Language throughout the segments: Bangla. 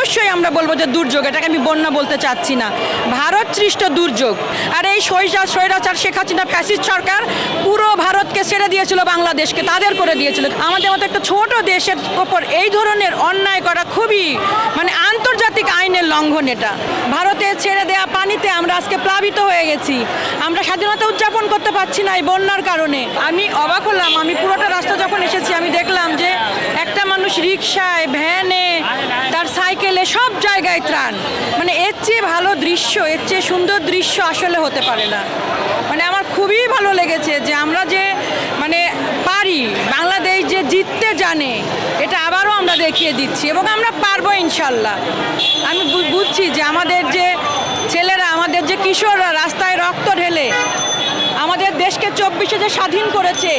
অবশ্যই আমরা বলব যে দুর্যোগ, এটাকে আমি বন্যা বলতে চাচ্ছি না। ভারত সৃষ্ট দুর্যোগ। আর এই সৈরা স্বৈরাচার শেখ হাসিনা ফ্যাসিস্ট সরকার পুরো ভারতকে ছেড়ে দিয়েছিল, বাংলাদেশকে তাদের করে দিয়েছিল। আমাদের মতো একটা ছোট দেশের ওপর এই ধরনের অন্যায় করা খুবই মানে আন্তর্জাতিক আইনের লঙ্ঘন এটা। ভারতে ছেড়ে দেয়া পানিতে আমরা আজকে প্লাবিত হয়ে গেছি। আমরা স্বাধীনতা উদযাপন করতে পারছি না এই বন্যার কারণে। আমি অবাক হলাম। আমি পুরোটা রাস্তা যখন এসেছি, আমি দেখলাম যে একটা মানুষ রিক্সায়, ভ্যানে সব জায়গায় ত্রাণ। মানে এর চেয়ে ভালো দৃশ্য, এর চেয়ে সুন্দর দৃশ্য আসলে হতে পারে না। মানে আমার খুবই ভালো লেগেছে যে আমরা যে মানে পারি, বাংলাদেশ যে জিততে জানে, এটা আবারও আমরা দেখিয়ে দিচ্ছি এবং আমরা পারব ইনশাল্লাহ। আমি বুঝছি যে আমাদের যে ছেলেরা, আমাদের যে কিশোররা রাস্তায় রক্ত ঢেলে, আমাদের দেশকে চব্বিশে যে স্বাধীন করেছে,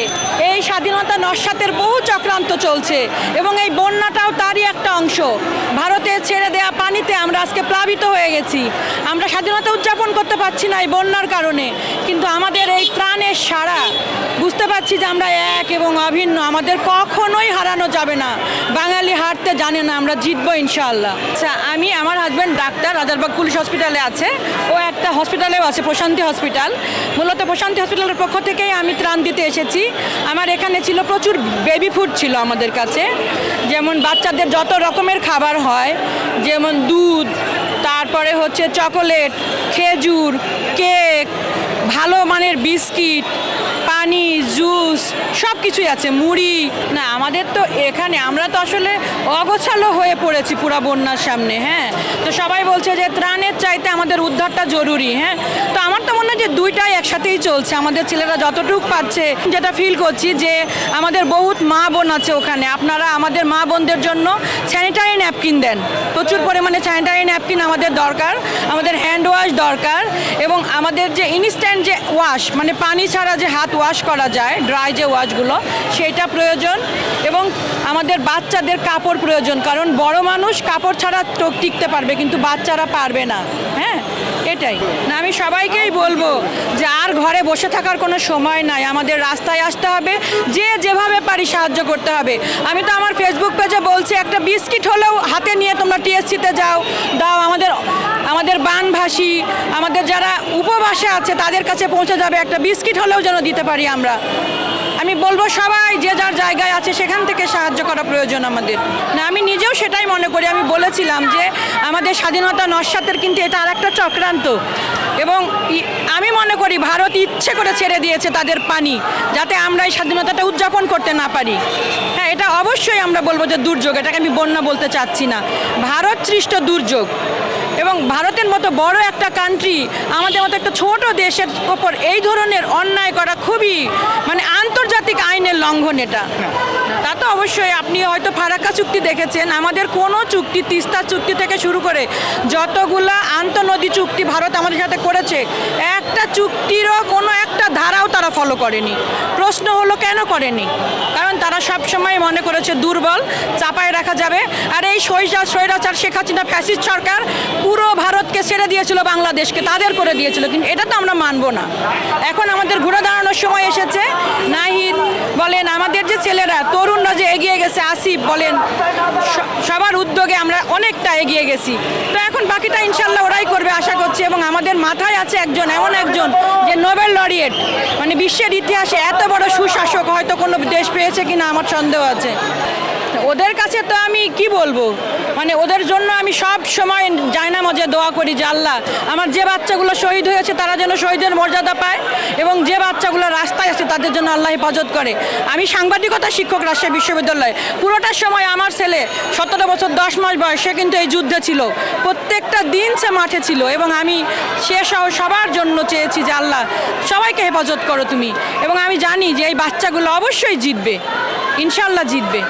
এই স্বাধীনতা নস্বাতের বহু চক্রান্ত চলছে এবং এই বন্যাটাও তারই একটা অংশ। ভারতে ছেড়ে দেয়া পানিতে আমরা আজকে প্লাবিত হয়ে গেছি। আমরা স্বাধীনতা উদযাপন করতে পারছি না এই বন্যার কারণে। কিন্তু আমাদের এই ত্রাণের বুঝতে যে আমরা এক এবং অভিন্ন। আমাদের কখনোই হারানো যাবে না। বাঙালি হারতে জানে না, আমরা জিতবো ইনশাআল্লাহ। আচ্ছা আমি আমার হাজব্যান্ড ডাক্তার, রাজারবাগ পুলিশ হসপিটালে আছে। ও একটা হসপিটালেও আছে, প্রশান্তি হসপিটাল মূলত প্রশান্তি হসপিটালের পক্ষ থেকেই আমি ত্রাণ দিতে এসেছি। আমার এখানে ছিল প্রচুর বেবি ফুড ছিল আমাদের কাছে। যেমন বাচ্চাদের যত রকমের খাবার হয়, যেমন দুধ, তারপরে হচ্ছে চকোলেট খেজুর কেক ভালো মানের বিস্কিট পানি, জুস সব কিছুই আছে। মুড়ি, না, আমাদের তো এখানে আমরা তো আসলে অগোছালো হয়ে পড়েছি পুরা বন্যার সামনে হ্যাঁ? তো সবাই বলছে যে ত্রাণের চাইতে আমাদের উদ্ধারটা জরুরি হ্যাঁ? তো আমার তো মনে হয় যে দুইটাই একসাথেই চলছে। আমাদের ছেলেরা যতটুকু পাচ্ছে যেটা ফিল করছি যে আমাদের বহুত মা বোন আছে ওখানে। আপনারা আমাদের মা বোনদের জন্য স্যানিটারি ন্যাপকিন দেন। প্রচুর পরিমাণে স্যানিটারি ন্যাপকিন আমাদের দরকার, আমাদের হ্যান্ড ওয়াশ দরকার এবং আমাদের যে ইনস্ট্যান্ট যে ওয়াশ মানে পানি ছাড়া যে হাত ওয়াশ করা যায় ড্রাই যে ওয়াশগুলো, সেটা প্রয়োজন এবং আমাদের বাচ্চাদের কাপড় প্রয়োজন, কারণ বড় মানুষ কাপড় ছাড়া টিকতে পারবে, কিন্তু বাচ্চারা পারবে না হ্যাঁ? এটাই। না, আমি সবাইকেই বলব যে আর ঘরে বসে থাকার কোনো সময় নাই, আমাদের রাস্তায় আসতে হবে, যে যেভাবে পারি সাহায্য করতে হবে। আমি তো আমার ফেসবুক পেজে বলছি, একটা বিস্কিট হলেও হাতে নিয়ে তোমরা টিএসসিতে যাও, দাও, আমাদের আমাদের বানভাসী, আমাদের যারা উপবাসে আছে, তাদের কাছে পৌঁছে যাবে একটা বিস্কিট হলেও যেন দিতে পারি আমরা। আমি বলব সবাই, যে যার জায়গায় আছে, সেখান থেকে সাহায্য করা প্রয়োজন আমাদের। না, আমি নিজেও সেটাই মনে করি। আমি বলেছিলাম যে, আমাদের স্বাধীনতা নস্বাতের কিন্তু এটা আর একটা চক্রান্ত। এবং আমি মনে করি ভারত ইচ্ছে করে ছেড়ে দিয়েছে তাদের পানি, যাতে আমরা এই স্বাধীনতাটা উদযাপন করতে না পারি। হ্যাঁ এটা অবশ্যই আমরা বলব যে দুর্যোগ, এটাকে আমি বন্যা বলতে চাচ্ছি না। ভারত সৃষ্ট দুর্যোগ। এবং ভারতের মতো বড় একটা কান্ট্রি আমাদের মতো একটা ছোট দেশের ওপর এই ধরনের অন্যায় করা খুবই মানে আন্তর্জাতিক আইনের লঙ্ঘন এটা। তা তো অবশ্যই আপনি হয়তো ফারাক্কা চুক্তি দেখেছেন, আমাদের কোনো চুক্তি, তিস্তা চুক্তি থেকে শুরু করে যতগুলা আন্তনদী চুক্তি ভারত আমাদের সাথে করেছে, একটা চুক্তিরও ধারাও তারা ফলো করেনি। প্রশ্ন হলো, কেন করেনি? কারণ তারা সব সময় মনে করেছে, দুর্বল, চাপায় রাখা যাবে। আর এই সৈরা স্বৈরাচার, শেখ হাসিনা ফ্যাসিস্ট সরকার পুরো ভারতকে ছেড়ে দিয়েছিল, বাংলাদেশকে তাদের করে দিয়েছিল। কিন্তু এটা তো আমরা মানবো না। এখন আমাদের ঘুরে দাঁড়ানোর সময় এসেছে নাহিদ বলেন আমাদের যে ছেলেরা, তরুণরা যে এগিয়ে গেছে, আসিফ বলেন সবার উদ্যোগে আমরা অনেকটা এগিয়ে গেছি। তো এখন বাকিটা ইনশাল্লাহ ওরাই করবে আশা করছি এবং আমাদের মাথায় আছে একজন, এমন একজন যে নোবেল লরিয়েট। মানে বিশ্বের ইতিহাসে এত বড় সুশাসক হয়তো কোনো দেশ পেয়েছে কিনা আমার সন্দেহ আছে। ওদের কাছে তো আমি কি বলব? মানে ওদের জন্য আমি সব সময় মজে দোয়া করি যে আল্লাহ, আমার যে বাচ্চাগুলো শহীদ হয়েছে তারা যেন শহীদের মর্যাদা পায় এবং যে বাচ্চাগুলো রাস্তায় আছে তাদের জন্য আল্লাহ হেফাজত করে। আমি সাংবাদিকতা শিক্ষক রাজশাহী বিশ্ববিদ্যালয়ে পুরোটার সময় আমার ছেলে সতেরো বছর দশ মাস বয়স কিন্তু এই যুদ্ধে ছিল। প্রত্যেকটা দিন সে মাঠে ছিল এবং আমি সে সহ সবার জন্য চেয়েছি যে আল্লাহ, সবাইকে হেফাজত করো তুমি। এবং আমি জানি যে এই বাচ্চাগুলো অবশ্যই জিতবে ইনশাল্লাহ জিতবে।